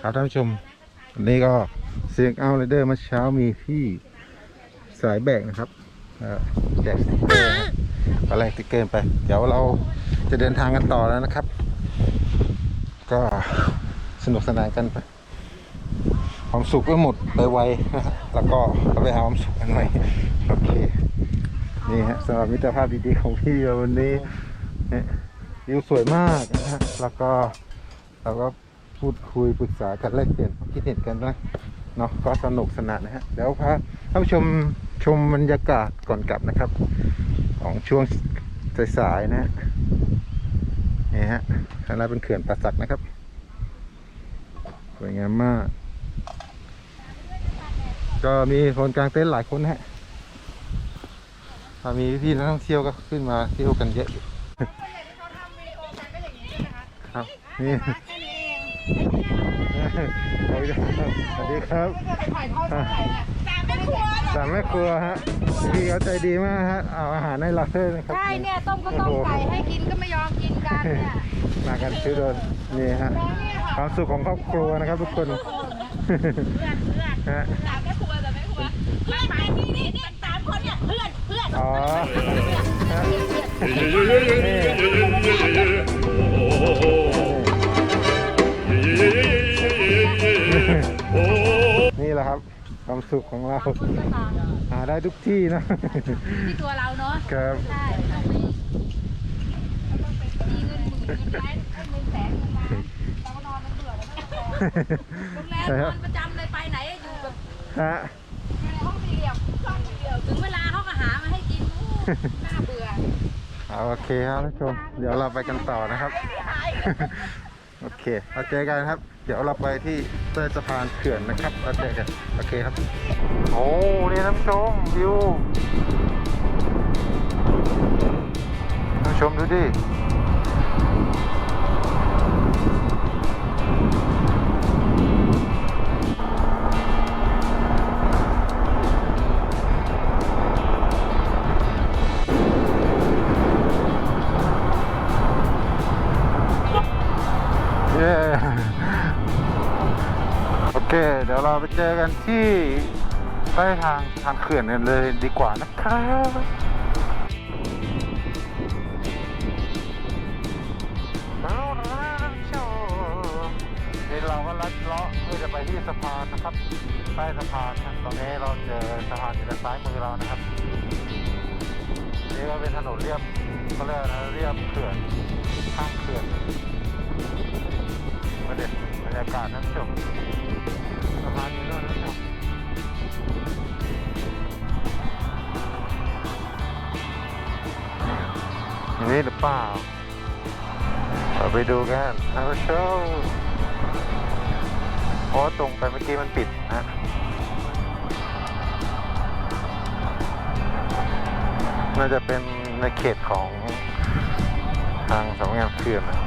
ครับท่านผู้ชมวันนี้ก็เสียงเอาไรเดอร์มื่อเช้ามีพี่สายแบกนะครับอ่อแจกสติ๊กเกอร์นะตอนแรสติ๊กเกอร์ไป เดี๋ยวเราจะเดินทางกันต่อแล้วนะครับ ก็สนุกสนานกันไปความสุขก็หมดไปไวนะฮะแล้วก็ไปหาความสุขกันใหม่โอเคนี่ฮะสำหรับมิตรภาพดีๆของพี่วันนี้นี่วิวสวยมากนะฮะแล้วก็เราก็ พูดคุยปรึกษากันแลกเปลี่ยนความคิดเห็นกันนะเนาะก็สนุกสนานนะฮะเดี๋ยวพาท่านผู้ชมชมบรรยากาศก่อนกลับนะครับ ของช่วงสายๆนะฮะนี่ฮะข้างหน้าเป็นเขื่อนป่าสักนะครับสวยงามมาก ก็มีคนกลางเต็นท์หลายคนนะฮะถ้ามีพี่นักท่องเที่ยวก็ขึ้นมาเที่ยวกันเยอะอยู่ครับนี่ สวัสดีครับสวัสดีครับสามแม่ครัวฮะพี่เขาใจดีมากฮะเอาอาหารให้เราด้วยนะครับใช่เนี่ยต้มก็ต้มไก่ให้กินก็ไม่ยอมกินกันเนี่ยมากันชื่อโดนนี่ฮะความสุขของครอบครัวนะครับทุกคนฮะสามแม่ครัวแต่แม่ครัวเพื่อนนี่นี่นี่สามคนเนี่ยเพื่อนเพื่อนอ๋อฮะ นี่แหละครับความสุขของเราหาได้ทุกที่นะที่ตัวเราเนาะครับใช่ต้องมีมีเงินหมื่นเงินแสนให้เงินแสนมาเราก็นอนกันเบื่อแล้วไม่ต้องนอนโรงแรมนอนประจำเลยไปไหนอยู่แบบฮะอยู่ในห้องสี่เหลี่ยมห้องสี่เหลี่ยมถึงเวลาเขาก็หามาให้กินอู้น่าเบื่อเอาโอเคครับท่านผู้ชมเดี๋ยวเราไปกันต่อนะครับ โอเคเอาเจอกันครับ เดี๋ยวเราไปที่ใต้สะพานเขื่อนนะครับเอาเจอกันโอเคครับ โอ้เนี่ยน้ำชมวิวน้ำชมดูดิ ไปเจอกันที่ใต้ทางทางเขื่อนกันเลยดีกว่านะครับนี่เราก็ลัดเลาะเพื่อจะไปที่สะพานนะครับ ใต้สะพานนะตอนนี้เราเจอสะพานอยู่ด้านซ้ายมือเรานะครับนี่ก็เป็นถนนเรียบเขาเรียกนะเรียบเขื่อนข้างเขื่อนมาเด็ดบรรยากาศท่านผู้ชม พานน่นท่านผู้ชมอย่างนี้หรือเปล่าเราไปดูกันท่านผู้ชมเพราะตรงไปเมื่อกี้มันปิดนะน่าจะเป็นในเขตของทางสำนักงานเขื่อนนะ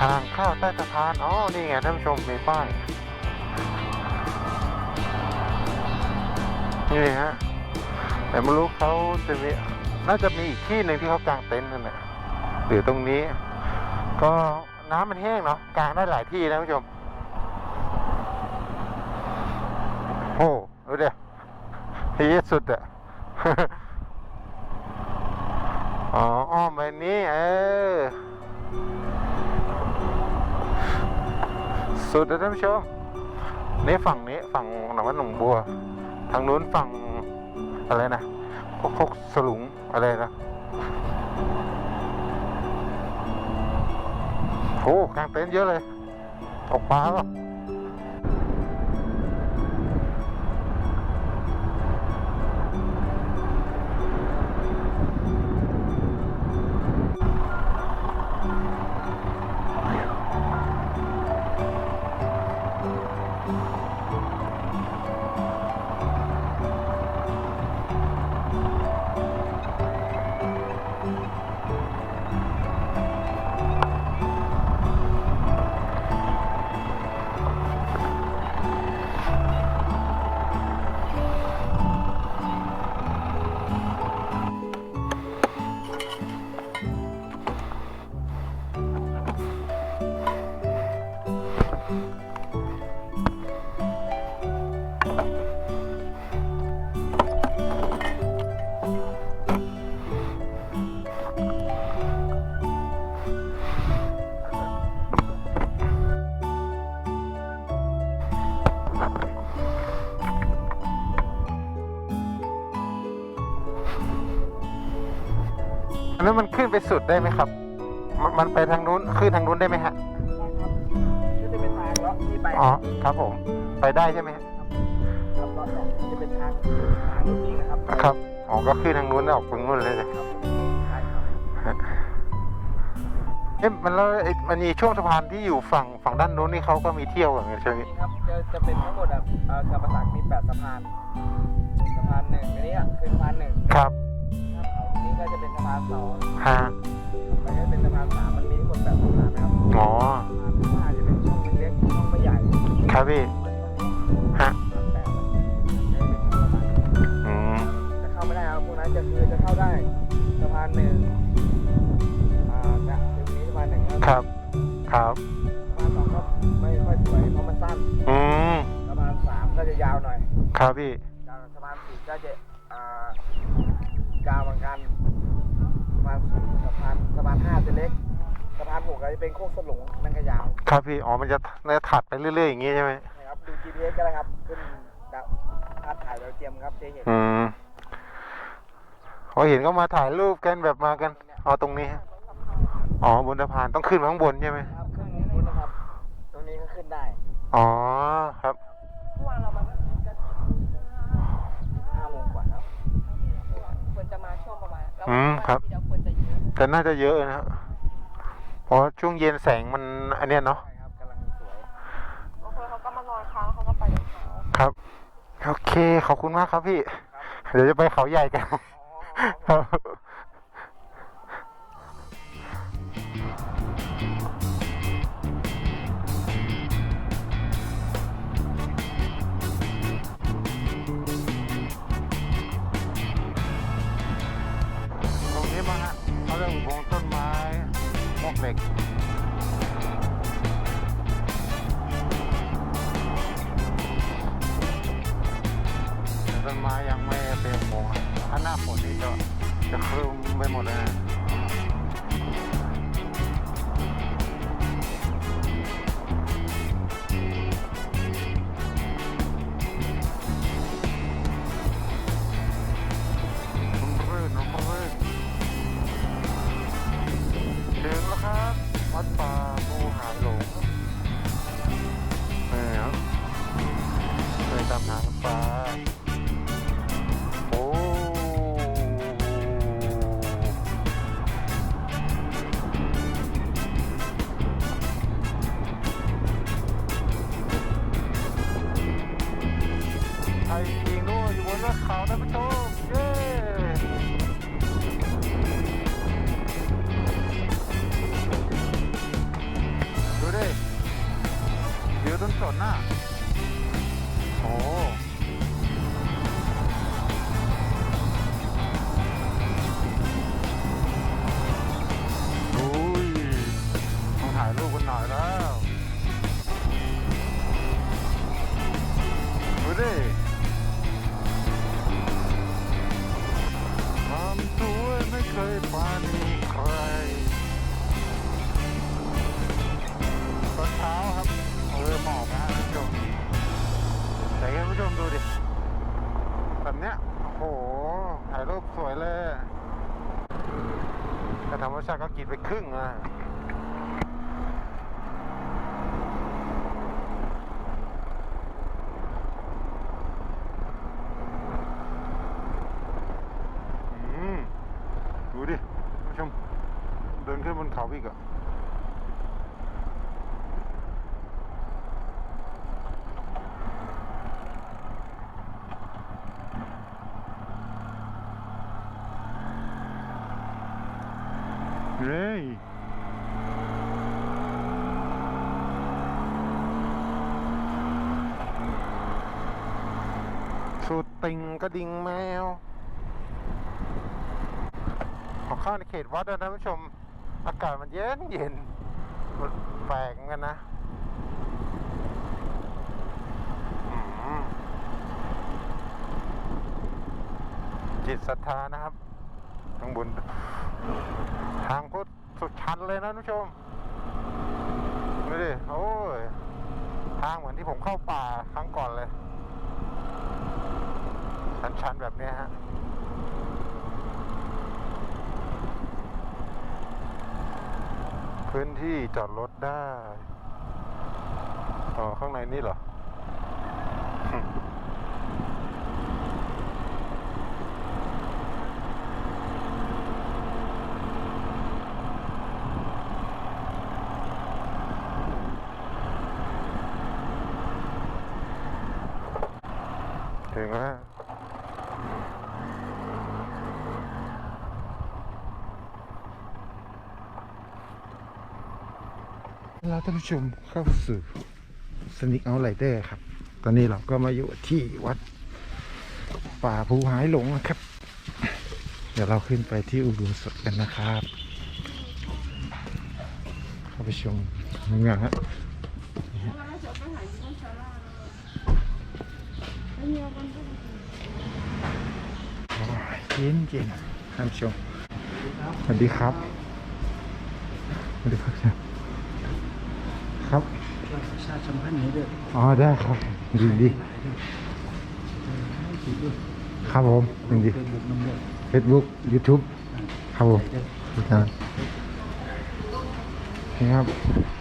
ทางเข้าใต้สะพานอ๋อนี่ไงท่านผู้ชมมีป้ายนี่ฮะแต่ไม่รู้เขาจะมีน่าจะมีอีกที่หนึ่งที่เขากางเต็นท์นั่นแหละหรือตรงนี้ ก็น้ำมันแห้งเนาะกางได้หลายที่นะท่านผู้ชมโอ้ดูเดี๋ยวที่สุดอะอ๋ออ้อมไปนี้เออ สุดนะท่านผู้ชมนี่ฝั่งนี้ฝั่งหนองวัดหนองบัว ทางนู้นฝั่งอะไรนะพวกพกสลุงอะไรนะโอ้กางเต็นท์เยอะเลยตกปลาเปล่ะ แล้วมันขึ้นไปสุดได้ไหมครับ มันมันไปทางนู้นขึ้นทางนู้นได้ไหมฮะก็จะเป็นทางเลาะที่ไปอ๋อ ครับผม ไปได้ใช่ไหมฮะครับเลาะเนี่ยจะเป็นทางทางรถวิ่งนะครับครับ อ๋อ ก็ขึ้นทางนู้นแล้วออกตรงนู้นเลยเลยครับใช่ครับเอ๊ะมันแล้วไอ้มันมีช่วงสะพานที่อยู่ฝั่งฝั่งด้านนู้นนี่เขาก็มีเที่ยวอย่างเงี้ยใช่ไหมนี่ครับจะจะเป็นทั้งหมดอะเอ่อเขื่อนประสักมีแปดสะพานสะพานหนึ่งอันนี้อะคือสะพานหนึ่งครับครับเขานี้ ก็จะเป็นสะพานสองฮะไปก็เป็นสะพานสามมันมีทั้งหมดแปดสะพานนะครับอ๋อสะพานห้าจะเป็นช่องเล็กๆช่องไม่ใหญ่ครับพี่ฮะสะพานแปดจะเป็นช่องระบายอืมจะเข้าไม่ได้ครับพวกนั้นจะคือจะเข้าได้สะพานหนึ่งอ่าเนี่ยคือนี้สะพานหนึ่งแล้วครับ ครับสะพานสองก็ไม่ค่อยสวยเพราะมันสั้นอืมสะพานสามก็จะยาวหน่อย ครับพี่ ยาวสะพานสี่ก็จะอ่ายาวเหมือนกันสะพานสี่สะพานสะพานห้าจะเล็กสะพานหกก็จะเป็นโค้งสลุงมันก็ยาวครับพี่อ๋อมันจะมันจะถัดไปเรื่อยๆอย่างงี้ใช่ไหมนะครับดู GPS ก็ได้ครับขึ้นดาวภาพถ่ายดาวเทียมครับจะเห็นอืมพอเห็นก็มาถ่ายรูปกันแบบมากันอ๋อตรงนี้ฮะอ๋อบนสะพานต้องขึ้นมาข้างบนใช่ไหมครับขึ้นนู้นนะครับ ตรงนี้ก็ขึ้นได้อ๋อครับเมื่อวานเรามาก็ห้าโมงกว่าแล้วควรจะมาช่วงประมาณแล้วอืมครับ แต่น่าจะเยอะนะครับเพราะช่วงเย็นแสงมันอันเนี้ยเนาะใช่ครับกำลังสวยบางคนเขาก็มานอนค้างเขาก็ไปตอนเช้าครับ โอเค ขอบคุณมากครับพี่ เดี๋ยวจะไปเขาใหญ่กันอ๋อครับ เรื่องของต้นไม้มวกเหล็กต้นไม้ยังไม่เป็นอุโมงถ้าหน้าฝนนี่จะจะครึมไปหมดเลยนะ ดูดิความสวไม่เคยปานีใครตอนเช้าครับเออหมอกนะท่านผู้ชมแต่ให้ท่านผู้ชมดูดิแบบเนี้ยโอ้โหถ่ายรูปสวยเลยแต่ธรรมชาติก็กินไปครึ่งอะอืมดูดิผู้ชม เดินขึ้นบนเขาอีกอะ เฮ้ย สุด ติงกระดิ่งแมว ขอเข้าในเขตวัดด้วยนะผู้ชม อากาศมันเย็นเย็นมันแปลกเหมือนกันนะจิตศรัทธานะครับข้างบนทางโคตรสุดชันเลยนะท่านผู้ชมดูดิโอ้ย ทางเหมือนที่ผมเข้าป่าครั้งก่อนเลย ชันๆแบบนี้ฮะพื้นที่จอดรถได้ อ๋อ ข้างในนี่เหรอ เราท่านผู้ชมเข้าสู่สนิกเอาไลเดอร์ครับ ตอนนี้เราก็มาอยู่ที่วัด ป่าภูหายหลงนะครับ เดี๋ยวเราขึ้นไปที่อุโบสถกันนะครับ เข้าไปชมงานฮะโอ้ยเย็นเย็นท่านผู้ชมสวัสดีครับสวัสดีครับ สัมพันธ์นี้ด้วยอ๋อได้ครับดีดีครับผมดีดีเฟซบุ๊กยูทูบครับผมครับนี่ครับ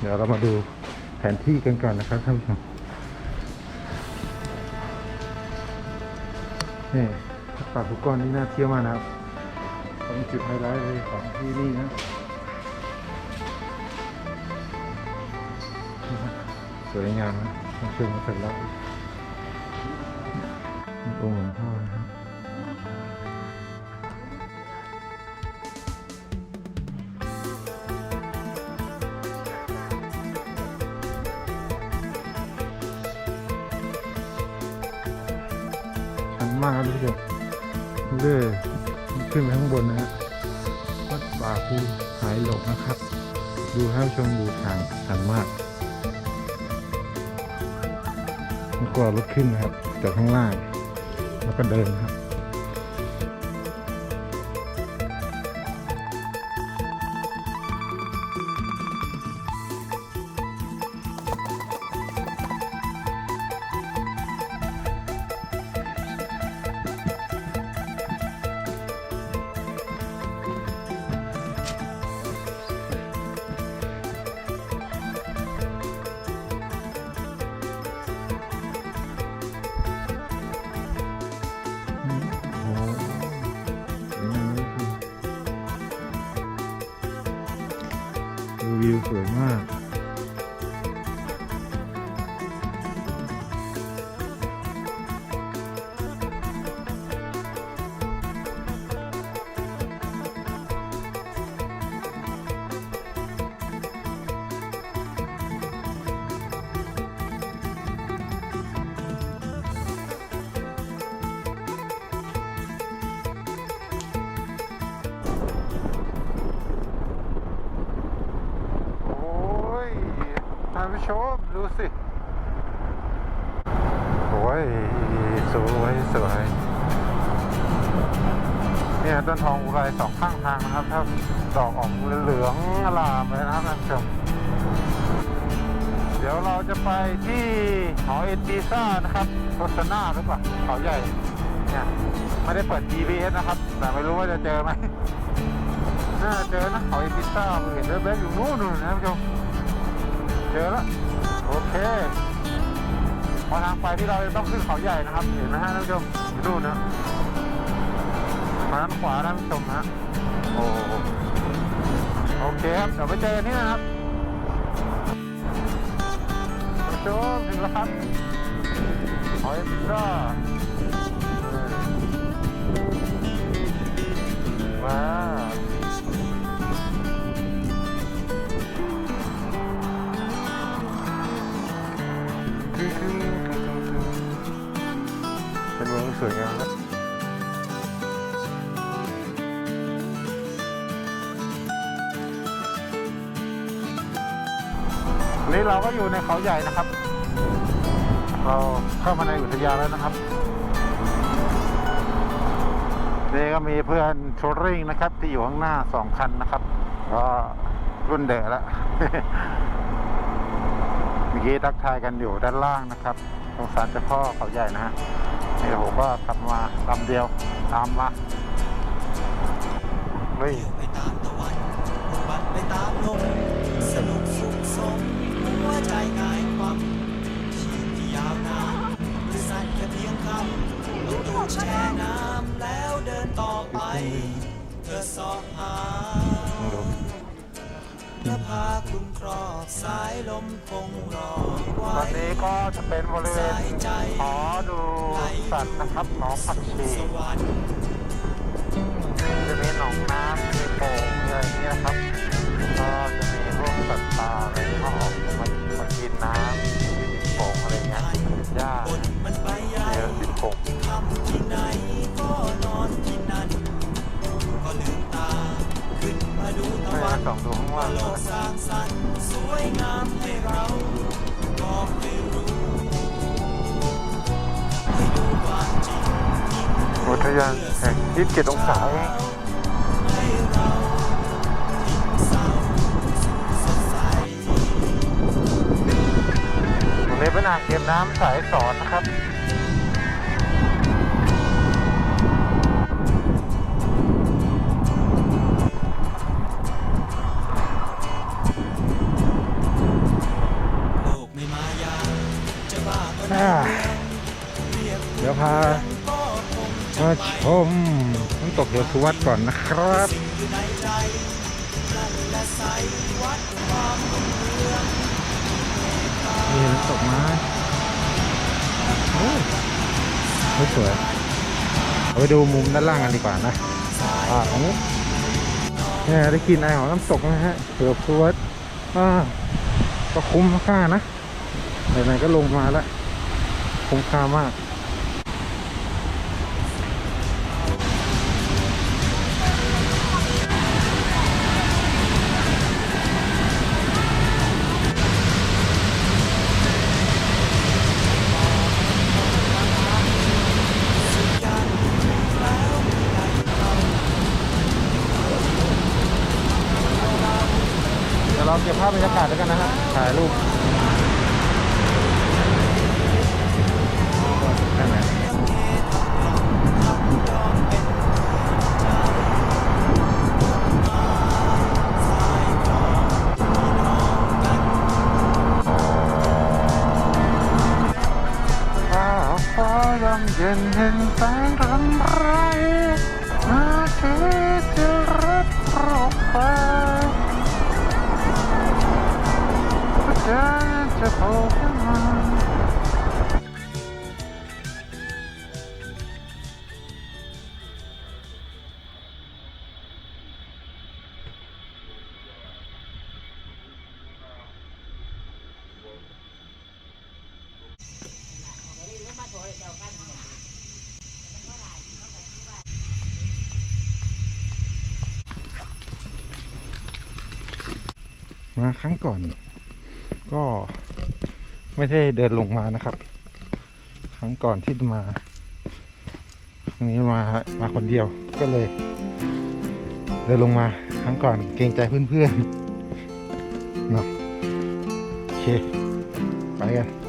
เดี๋ยวเรามาดูแผนที่กันก่อนนะครับท่านผู้ชมนี่ป่าภูก้อนนี่น่าเที่ยวมากนะครับเป็นจุดไฮไลท์เลยของที่นี่นะ สวยงามนะชมมาเสร็จแล้วมีองค์หลวงพ่อนะครับชันมากครับทุกคนเลื่อยขึ้นไปข้างบนนะฮะวัดป่าภูหายหลงนะครับ ดูให้ชมดูทางชันมาก แล้วก็รถขึ้นนะครับจากข้างล่าง แล้วก็เดินครับ วิวสวยมากานผู้ชมดูสิโอ้ยสวยสวยเนี่ยต้นทองอุไรสองข้างทางนะครับถ้าดอกออกเหลืองอลามเลยนะครับท่านผู้ชมเดี๋ยวเราจะไปที่หอเอ็นปีซ่านะครับโฆษณาหรือเปล่าเขาใหญ่เนี่ยไม่ได้เปิด GPS นะครับ แต่ไม่รู้ว่าจะเจอไหมน่าเจอนะเขาเอ็นพิซ่าเห็นแว๊บๆอยู่นู้นนู่นนะท่านผู้ชม เจอแล้วโอเคพอทางไปที่เราจะต้องขึ้นเขาใหญ่นะครับ เห็นไหมฮะท่านผู้ชมอยู่นู่นนะทางด้านขวาท่านผู้ชมนะโอ้โอเคครับเดี๋ยวไปเจอกันที่นะครับท่านผู้ชมถึงแล้วครับเขอ็นพิซซ่าว้าว วยงามครับนนี้เราก็อยู่ในเขาใหญ่นะครับ เราเข้ามาในอุทยานแล้วนะครับ นี่ก็มีเพื่อนทัวริงนะครับ ที่อยู่ข้างหน้าสองคันนะครับก็รุ่นเดะแล้วเมื่อกี้ทักทายกันอยู่ด้านล่างนะครับตรงศาลเจ้าพ่อเขาใหญ่นะฮะ นี่ผมก็ขับมาลำเดียวตามมาเฮ้ยไปตามตะวันบัดไปตามลมสนุกสุขสมหัวใจหงายความชีพที่ยาวนานหรือสั้นแค่เพียงคำลูกดูดแช่น้ำแล้วเดินต่อไป เธอสอบหา เพื่อพาคลุมครอบสายลมคงรอไว้ตอนนี้ก็จะเป็นบริเวณหอดูสัตว์นะครับหนองผักชีสวรรค์จะมีหนองน้ำมีโป่งมีอะไรอย่างเงี้ยนะครับก็จะมีพวกสัตว์ป่าอะไรก็ออกมามากินน้ำที่ดินโป่งอะไรเงี้ยหญ้าบนมันไปยาเนื้วอดินโป่งทำที่ไหนก็นอนที่นั่นก็ลืมตาขึ้นมาดูตะไม่วัได้นส่องดู ข้างล่างโลกสร้างสรรค์สวยงามให้เราก็ไม่รู้ให้ดูความจริงอุทยานแห่ง27องศาเองให้เราทิ้งเศาสดในี้เป็นาเก็บน้ำสายสอนนะครับ จะมาไปชมน้ำตกเดือดสุวัดก่อนนะครับนี่น้ำตกม้โอ้ยสวยเอาไปดูมุมด้านล่างกันดีกว่านะอ่าอันนี้เนี่ยได้กินไอของน้ำตกนะฮะเกือบสุวัดอ่าก็คุ้มค่านะไหนๆก็ลงมาแล้วคุ้มค่ามากาเก็บภาพบรรยากาศแล้วกันนะฮะถ่ายรูป มาครั้งก่อน ก็ไม่ได้เดินลงมานะครับ ครั้งก่อนที่มาครั้งนี้มามาคนเดียวก็เลย เดินลงมาครั้งก่อนเกรงใจเพื่อนๆเนาะโอเค ไปกัน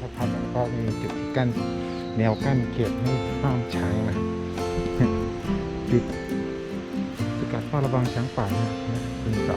มเรานมาสักพักแล้วก็มีจุดกั้นแนวกั้นเขตให้ห้ามช้างนะจุดสกัดเฝ้าระวังช้างป่านะเป็นเสา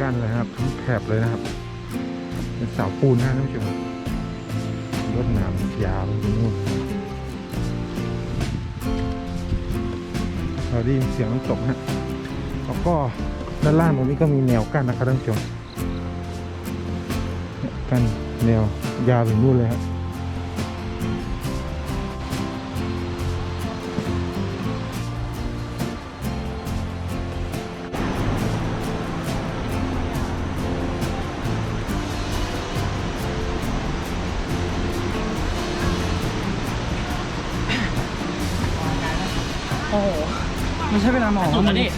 กั้นเลยครับทั้งแถบเลยนะครับ เป็นเสาปูนนะท่านผู้ชมรวดนามยาวไปนู่นเราได้ยินเสียงน้ำตกฮะแล้วก็ด้านล่างตรงนี้ก็มีแนวกั้นนะครับท่านผู้ชม กั้นแนวยาวไปนู่นเลยครับโอ้โหไม่ใช่เวลาหมอมันนี่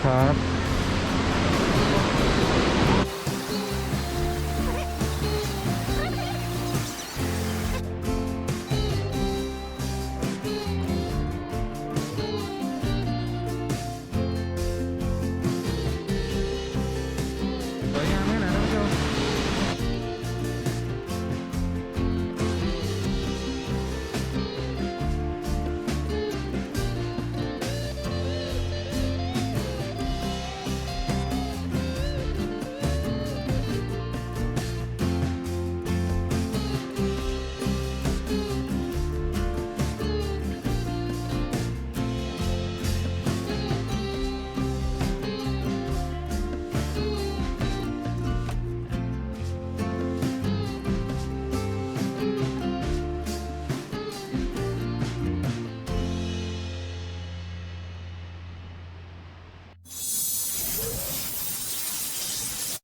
ครับ